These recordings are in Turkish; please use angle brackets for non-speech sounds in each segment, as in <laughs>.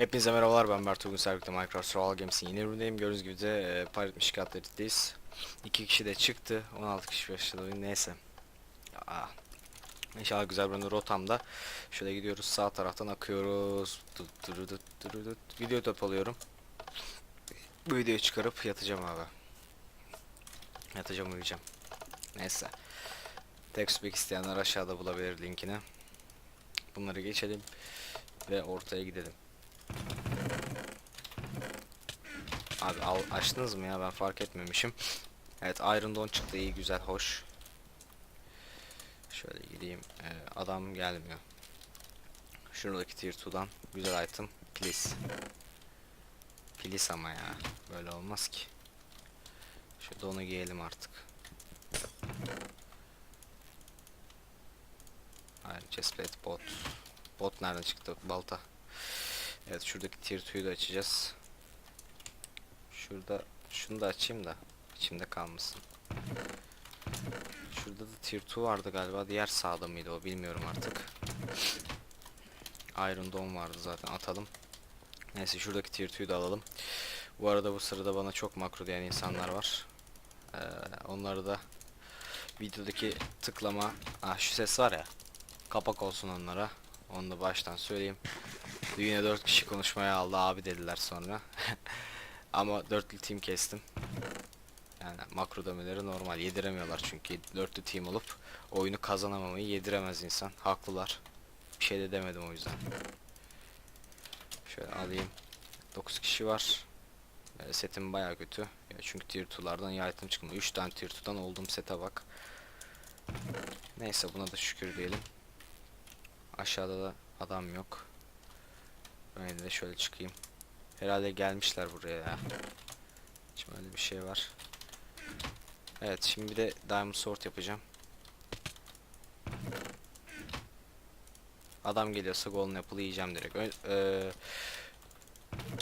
Hepinize merhabalar ben Mert Uygun Servik'te Minecraft Survival Games'in yeni üründeyim. Gördüğünüz gibi de e, Pirate Mişkat Edit'teyiz. İki kişi de çıktı. 16 kişi başladı oyun. Neyse. Aa. İnşallah güzel bir rotamda. Şöyle gidiyoruz sağ taraftan akıyoruz. Video topalıyorum. Bu videoyu çıkarıp yatacağım abi. Yatacağım uyuyacağım. Neyse. Textbook isteyenler aşağıda bulabilir linkini. Bunları geçelim ve ortaya gidelim. Abi al, açtınız mı ya ben fark etmemişim. Evet Iron Dawn çıktı iyi güzel hoş. Şöyle gideyim. Ee, adam gelmiyor. Şuradaki tier 2'dan güzel item please. Please ama ya. Böyle olmaz ki. Şu donu giyelim artık. Hayır chestplate bot. Bot nereden çıktı? Balta. Evet şuradaki tier 2'yu da açacağız. Şurada şunu da açayım da içimde kalmasın. Şurada da tier 2 vardı galiba. Diğer sağda mıydı o bilmiyorum artık. Iron Dome vardı zaten atalım. Neyse şuradaki tier 2'yu da alalım. Bu arada bu sırada bana çok makro diyen insanlar var. Ee, onları da videodaki tıklama ah şu ses var ya kapak olsun onlara. Onu da baştan söyleyeyim. Yine 4 kişi konuşmaya aldı abi dediler sonra. <laughs> Ama dörtlü team kestim. Yani makro demeleri normal. Yediremiyorlar çünkü dörtlü team olup oyunu kazanamamayı yediremez insan. Haklılar. Bir şey de demedim o yüzden. Şöyle alayım. 9 kişi var. E, setim baya kötü. Çünkü tier 2'lardan ya item çıkmıyor. 3 tane tier 2'dan olduğum sete bak. Neyse buna da şükür diyelim. Aşağıda da adam yok. Ben de şöyle çıkayım. Herhalde gelmişler buraya ya. Şimdi öyle bir şey var. Evet şimdi bir de Diamond Sword yapacağım. Adam geliyorsa Golden Apple'ı yiyeceğim direkt. Ö eee,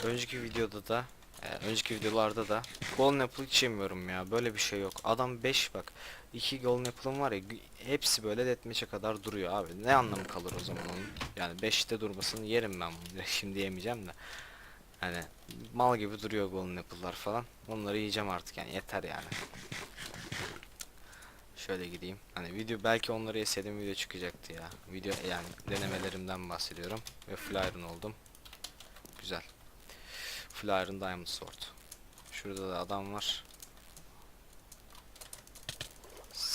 önceki videoda da e, önceki videolarda da Golden Apple hiç yemiyorum ya. Böyle bir şey yok. Adam 5 bak. 2 Golden Apple'ım var ya hepsi böyle deathmatch'e kadar duruyor abi. Ne anlamı kalır o zaman onun? Yani 5'te durmasını yerim ben bunu. <laughs> Şimdi yemeyeceğim de. Hani mal gibi duruyor Golden Apple'lar falan. Onları yiyeceğim artık yani yeter yani. Şöyle gideyim. Hani video belki onları yeseydim video çıkacaktı ya. Video yani denemelerimden bahsediyorum. Ve full iron oldum. Güzel. Full iron diamond sword. Şurada da adam var.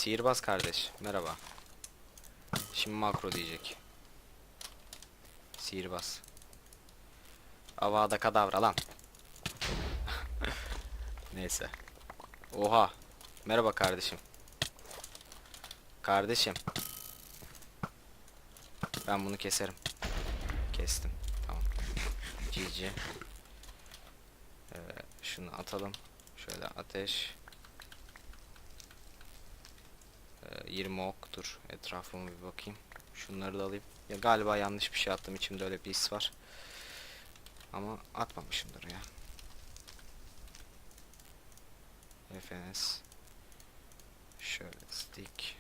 Sihirbaz kardeş. Merhaba. Şimdi makro diyecek. Sihirbaz. Avada kadavra lan. <laughs> Neyse. Oha. Merhaba kardeşim. Kardeşim. Ben bunu keserim. Kestim. Tamam. GG. Ee, şunu atalım. Şöyle ateş. Ee, 20 ok. Dur. Etrafıma bir bakayım. Şunları da alayım. Ya galiba yanlış bir şey attım. İçimde öyle bir his var. Ama atmamışımdır ya. FNS. Şöyle stick.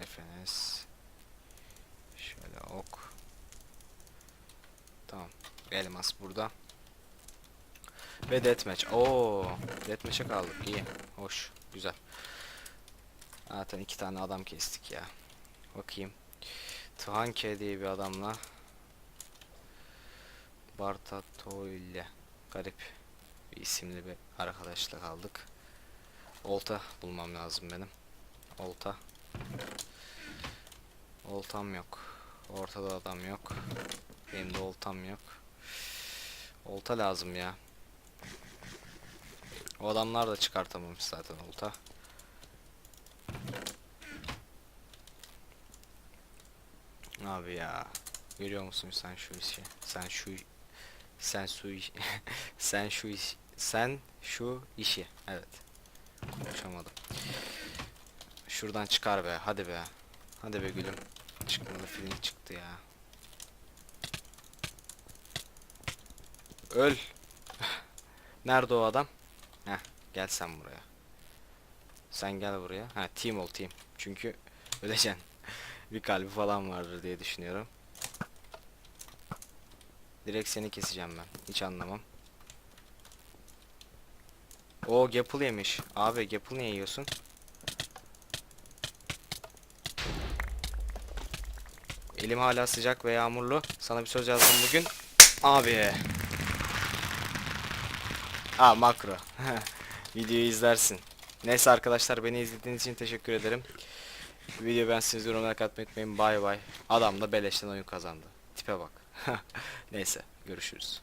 FNS. Şöyle ok. Tamam. Elmas burada. Ve deathmatch. Oo, deathmatch'e kaldık. İyi. Hoş. Güzel. Zaten iki tane adam kestik ya. Bakayım. Thanke diye bir adamla Bartatoyle garip bir isimli bir arkadaşla kaldık. Olta bulmam lazım benim. Olta. Oltam yok. Ortada adam yok. Benim de oltam yok. Olta lazım ya. O adamlar da çıkartamamış zaten olta. Abi ya. Görüyor musun sen şu işi? Sen şu sen şu <laughs> sen şu iş sen şu işi. Evet. Konuşamadım. Şuradan çıkar be. Hadi be. Hadi be gülüm. Çıkmadı film çıktı ya. Öl. <laughs> Nerede o adam? Heh, gel sen buraya. Sen gel buraya. Ha, team ol team. Çünkü öleceksin. Bir kalbi falan vardır diye düşünüyorum. Direkt seni keseceğim ben. Hiç anlamam. O Gapple yemiş. Abi Gapple niye yiyorsun? Elim hala sıcak ve yağmurlu. Sana bir söz yazdım bugün. Abi. Aa makro. <laughs> Videoyu izlersin. Neyse arkadaşlar beni izlediğiniz için teşekkür ederim. Video ben siz yorumlara katmayı unutmayın. Bay bay. Adam da beleşten oyun kazandı. Tipe bak. <laughs> Neyse görüşürüz.